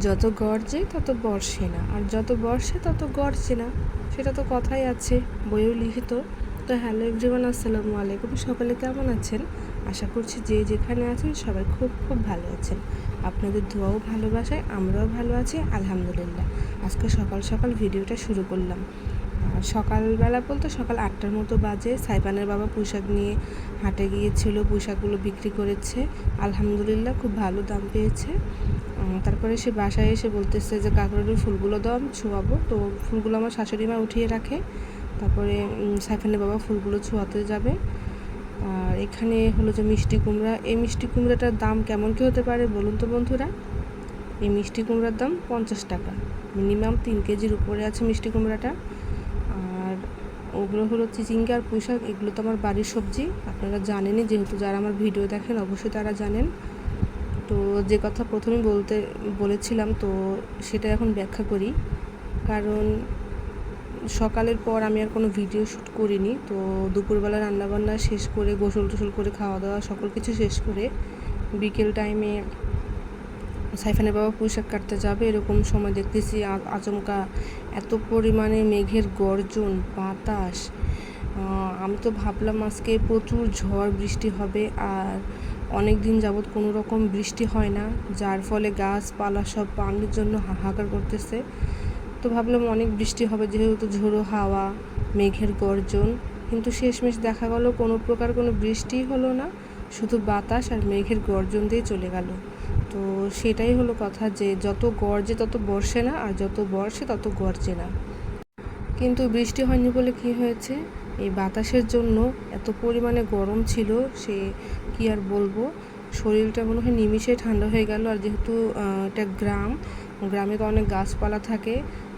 যত গর্জে তত বর্ষে না। আর যত বর্ষে তত গর্জে না। সেটা তো কথাই আছে, বইয়েও লিখিত। তো হ্যালো এভরিওয়ান, আসসালামু আলাইকুম। সকলে কেমন আছেন? আশা করছি যে যেখানে আছেন সবাই খুব খুব ভালো আছেন। আপনাদের দোয়াও ভালোবাসায়, আমরাও ভালো আছি, আলহামদুলিল্লাহ। আজকে সকাল সকাল ভিডিওটা শুরু করলাম। সকালবেলা বলতে সকাল আটটার মতো বাজে। সাইবানের বাবা পোশাক নিয়ে হাটে গিয়েছিল, পোশাকগুলো বিক্রি করেছে। আলহামদুলিল্লাহ খুব ভালো দাম পেয়েছে। তারপরে সে বাসায় এসে বলতেছে যে কাকুরের ফুলগুলো দাও, আমি ছোঁয়াবো। তো ফুলগুলো আমার শাশুড়ি মা উঠিয়ে রাখে। তারপরে সাইফানের বাবা ফুলগুলো ছোঁয়াতে যাবে। আর এখানে হলো যে মিষ্টি কুমড়া। এই মিষ্টি কুমড়াটার দাম কেমন কি হতে পারে বলুন তো বন্ধুরা? এই মিষ্টি কুমড়ার দাম পঞ্চাশ টাকা। মিনিমাম তিন কেজির উপরে আছে মিষ্টি কুমড়াটা। আর ওগুলো হলো চিচিঙ্গা আর পুঁইশাক। এগুলো তো আমার বাড়ির সবজি। আপনারা জানেনই, যেহেতু যারা আমার ভিডিও দেখেন, অবশ্যই তারা জানেন। তো যে কথা প্রথমে বলতে, বলেছিলাম, তো সেটা এখন ব্যাখ্যা করি। কারণ সকালের পর আমি আর কোনো ভিডিও শ্যুট করিনি, তো দুপুরবেলা রান্নাবান্না শেষ করে, গোসল টোসল করে খাওয়া দাওয়া সকল কিছু শেষ করে বিকেল টাইমে সাইফানের বাবা পোশাক কাটতে যাবে এরকম সময় দেখতেছি। আচমকা এত পরিমাণে মেঘের গর্জন, বাতাস আমি তো ভাবলাম আজকে প্রচুর ঝড়, বৃষ্টি হবে, আর অনেক দিন যাবৎ কোনো রকম বৃষ্টি হয় না, যার ফলে গাছপালা সব পানির জন্য হাহাকার করতেছে। তো ভাবলাম অনেক বৃষ্টি হবে, যেহেতু ঝোড়ো হাওয়া, মেঘের গর্জন। কিন্তু শেষমেশ দেখা গেল কোনো প্রকার কোনো বৃষ্টিই হলো না, শুধু বাতাস আর মেঘের গর্জন দিয়ে চলে গেল। তো সেটাই হলো কথা যে যত গর্জে তত বর্ষে না, আর যত বর্ষে তত গর্জে না। কিন্তু বৃষ্টি হয়নি বলে কি হয়েছে? এই বাতাসের জন্য এত পরিমাণে গরম ছিল, সে কি আর বলব? শরীরটা মনে হয় নিমিষে ঠান্ডা হয়ে গেল। আর যেহেতু এটা গ্রাম, গ্রামে তো অনেক গাছপালা থাকে।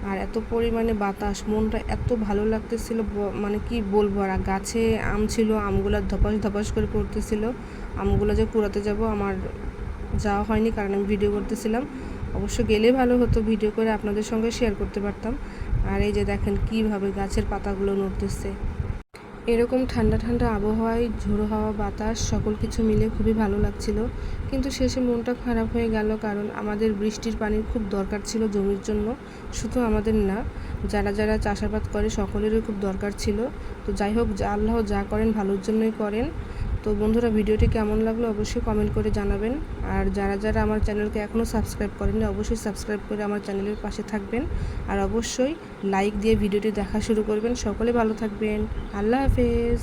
আর এত পরিমাণে বাতাস, মনটা এত ভালো লাগতেছিল মানে কি বলব? আর গাছে আম ছিল, আমগুলো ধপাস ধপাস করে পড়তেছিল। আমগুলো যে কুড়াতে যাব আমার যাওয়া হয়নি, কারণ আমি ভিডিও করতেছিলাম। অবশ্য গেলে ভালো হতো, ভিডিও করে আপনাদের সঙ্গে শেয়ার করতে পারতাম। আর এই যে দেখেন, কীভাবে গাছের পাতাগুলো নড়তেছে। এরকম ঠান্ডা ঠান্ডা আবহাওয়ায় ঝোড়ো হাওয়া, বাতাস, সকল কিছু মিলে খুবই ভালো লাগছিল। কিন্তু শেষে মনটা খারাপ হয়ে গেল কারণ আমাদের বৃষ্টির পানির খুব দরকার ছিল জমির জন্য, শুধু আমাদের না, যারা যারা চাষাবাদ করে সকলেরই খুব দরকার ছিল। তো যাই হোক আল্লাহ যা করেন ভালোর জন্যই করেন। তো বন্ধুরা ভিডিওটি কেমন লাগল অবশ্যই কমেন্ট করে জানাবেন। আর যারা যারা আমার চ্যানেলকে এখনও সাবস্ক্রাইব করেননি, অবশ্যই সাবস্ক্রাইব করে আমার চ্যানেলের পাশে থাকবেন। আর অবশ্যই লাইক দিয়ে ভিডিওটি দেখা শুরু করবেন। সকলে ভালো থাকবেন। আল্লাহ হাফেজ।